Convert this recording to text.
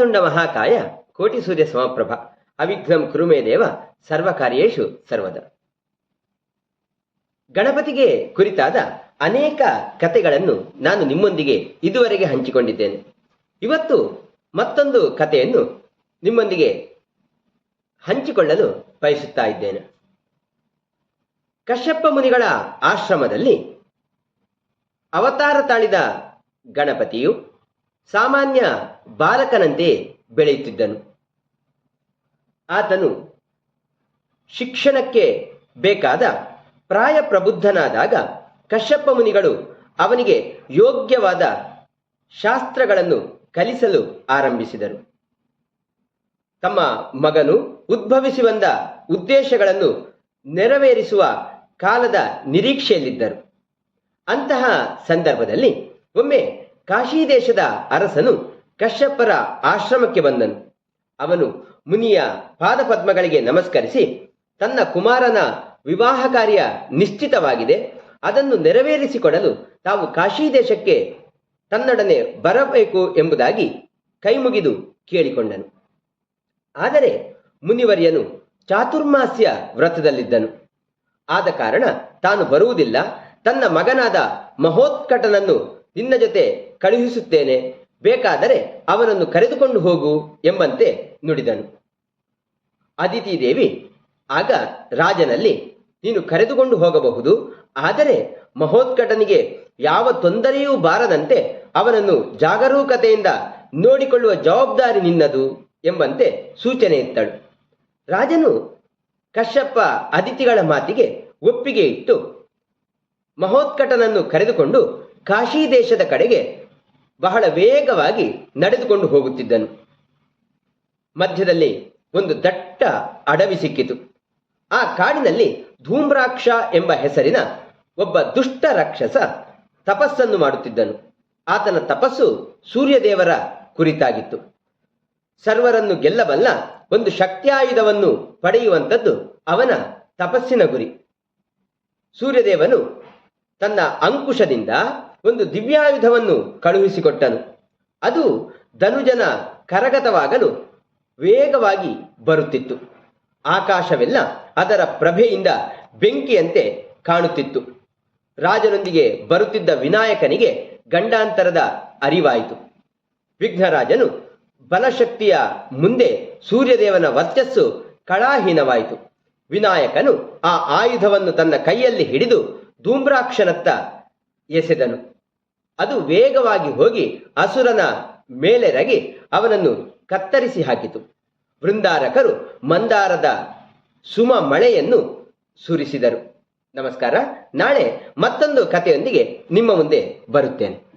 ತುಂಡ ಮಹಾಕಾಯ ಕೋಟಿ ಸೂರ್ಯ ಸಮಪ್ರಭ ಅವಿಘ್ನಂ ಕುರುಮೇ ದೇವ ಸರ್ವಕಾರ್ಯೇಷು ಸರ್ವದ. ಗಣಪತಿಗೆ ಕುರಿತಾದ ಅನೇಕ ಕಥೆಗಳನ್ನು ನಾನು ನಿಮ್ಮೊಂದಿಗೆ ಇದುವರೆಗೆ ಹಂಚಿಕೊಂಡಿದ್ದೇನೆ. ಇವತ್ತು ಮತ್ತೊಂದು ಕಥೆಯನ್ನು ನಿಮ್ಮೊಂದಿಗೆ ಹಂಚಿಕೊಳ್ಳಲು ಬಯಸುತ್ತಾ ಇದ್ದೇನೆ. ಕಶ್ಯಪ ಮುನಿಗಳ ಆಶ್ರಮದಲ್ಲಿ ಅವತಾರ ತಾಳಿದ ಗಣಪತಿಯು ಸಾಮಾನ್ಯ ಬಾಲಕನಂತೆ ಬೆಳೆಯುತ್ತಿದ್ದನು. ಆತನು ಶಿಕ್ಷಣಕ್ಕೆ ಬೇಕಾದ ಪ್ರಾಯ ಪ್ರಬುದ್ಧನಾದಾಗ ಕಶ್ಯಪ ಮುನಿಗಳು ಅವನಿಗೆ ಯೋಗ್ಯವಾದ ಶಾಸ್ತ್ರಗಳನ್ನು ಕಲಿಸಲು ಆರಂಭಿಸಿದರು. ತಮ್ಮ ಮಗನು ಉದ್ಭವಿಸಿ ಬಂದ ಉದ್ದೇಶಗಳನ್ನು ನೆರವೇರಿಸುವ ಕಾಲದ ನಿರೀಕ್ಷೆಯಲ್ಲಿದ್ದರು. ಅಂತಹ ಸಂದರ್ಭದಲ್ಲಿ ಒಮ್ಮೆ ಕಾಶಿ ದೇಶದ ಅರಸನು ಕಶ್ಯಪರ ಆಶ್ರಮಕ್ಕೆ ಬಂದನು. ಅವನು ಮುನಿಯ ಪಾದಪದ್ಮಗಳಿಗೆ ನಮಸ್ಕರಿಸಿ, ತನ್ನ ಕುಮಾರನ ವಿವಾಹ ಕಾರ್ಯ ನಿಶ್ಚಿತವಾಗಿದೆ, ಅದನ್ನು ನೆರವೇರಿಸಿಕೊಡಲು ತಾವು ಕಾಶಿ ದೇಶಕ್ಕೆ ತನ್ನೊಡನೆ ಬರಬೇಕು ಎಂಬುದಾಗಿ ಕೈಮುಗಿದು ಕೇಳಿಕೊಂಡನು. ಆದರೆ ಮುನಿವರ್ಯನು ಚಾತುರ್ಮಾಸ್ಯ ವ್ರತದಲ್ಲಿದ್ದನು. ಆದ ಕಾರಣ ತಾನು ಬರುವುದಿಲ್ಲ, ತನ್ನ ಮಗನಾದ ಮಹೋತ್ಕಟನನ್ನು ನಿನ್ನ ಜೊತೆ ಕಳುಹಿಸುತ್ತೇನೆ. ಬೇಕಾದರೆ ಅವನನ್ನು ಕರೆದುಕೊಂಡು ಹೋಗು ಎಂಬಂತೆ ನುಡಿದನು. ಅದಿತಿ ದೇವಿ, ಆಗ ರಾಜನಲ್ಲಿ, ನೀನು ಕರೆದುಕೊಂಡು ಹೋಗಬಹುದು, ಆದರೆ ಮಹೋತ್ಕಟನಿಗೆ ಯಾವ ತೊಂದರೆಯೂ ಬಾರದಂತೆ ಅವನನ್ನು ಜಾಗರೂಕತೆಯಿಂದ ನೋಡಿಕೊಳ್ಳುವ ಜವಾಬ್ದಾರಿ ನಿನ್ನದು ಎಂಬಂತೆ ಸೂಚನೆ ಇತ್ತಳು. ರಾಜನು ಕಶ್ಯಪ್ಪ ಅದಿತಿಗಳ ಮಾತಿಗೆ ಒಪ್ಪಿಗೆ ಇಟ್ಟು ಮಹೋತ್ಕಟನನ್ನು ಕರೆದುಕೊಂಡು ಕಾಶಿ ದೇಶದ ಕಡೆಗೆ ಬಹಳ ವೇಗವಾಗಿ ನಡೆದುಕೊಂಡು ಹೋಗುತ್ತಿದ್ದನು. ಮಧ್ಯದಲ್ಲಿ ಒಂದು ದಟ್ಟ ಅಡವಿ ಸಿಕ್ಕಿತು. ಆ ಕಾಡಿನಲ್ಲಿ ಧೂಮ್ರಾಕ್ಷ ಎಂಬ ಹೆಸರಿನ ಒಬ್ಬ ದುಷ್ಟ ರಾಕ್ಷಸ ತಪಸ್ಸನ್ನು ಮಾಡುತ್ತಿದ್ದನು. ಆತನ ತಪಸ್ಸು ಸೂರ್ಯದೇವರ ಕುರಿತಾಗಿತ್ತು. ಸರ್ವರನ್ನು ಗೆಲ್ಲಬಲ್ಲ ಒಂದು ಶಕ್ತಿಯಾಯುಧವನ್ನು ಪಡೆಯುವಂಥದ್ದು ಅವನ ತಪಸ್ಸಿನ ಗುರಿ. ಸೂರ್ಯದೇವನು ತನ್ನ ಅಂಕುಶದಿಂದ ಒಂದು ದಿವ್ಯಾಯುಧವನ್ನು ಕಳುಹಿಸಿಕೊಟ್ಟನು. ಅದು ಧನುಜನ ಕರಗತವಾಗಲು ವೇಗವಾಗಿ ಬರುತ್ತಿತ್ತು. ಆಕಾಶವೆಲ್ಲ ಅದರ ಪ್ರಭೆಯಿಂದ ಬೆಂಕಿಯಂತೆ ಕಾಣುತ್ತಿತ್ತು. ರಾಜನೊಂದಿಗೆ ಬರುತ್ತಿದ್ದ ವಿನಾಯಕನಿಗೆ ಗಂಡಾಂತರದ ಅರಿವಾಯಿತು. ವಿಘ್ನರಾಜನು ಬಲಶಕ್ತಿಯ ಮುಂದೆ ಸೂರ್ಯದೇವನ ವರ್ಚಸ್ಸು ಕಳಾಹೀನವಾಯಿತು. ವಿನಾಯಕನು ಆ ಆಯುಧವನ್ನು ತನ್ನ ಕೈಯಲ್ಲಿ ಹಿಡಿದು ಧೂಮ್ರಾಕ್ಷನತ್ತ ಎಸೆದನು. ಅದು ವೇಗವಾಗಿ ಹೋಗಿ ಅಸುರನ ಮೇಲೆರಗಿ ಅವನನ್ನು ಕತ್ತರಿಸಿ ಹಾಕಿತು. ವೃಂದಾರಕರು ಮಂದಾರದ ಸುಮ ಮಳೆಯನ್ನು ಸುರಿಸಿದರು. ನಮಸ್ಕಾರ. ನಾಳೆ ಮತ್ತೊಂದು ಕಥೆಯೊಂದಿಗೆ ನಿಮ್ಮ ಮುಂದೆ ಬರುತ್ತೇನೆ.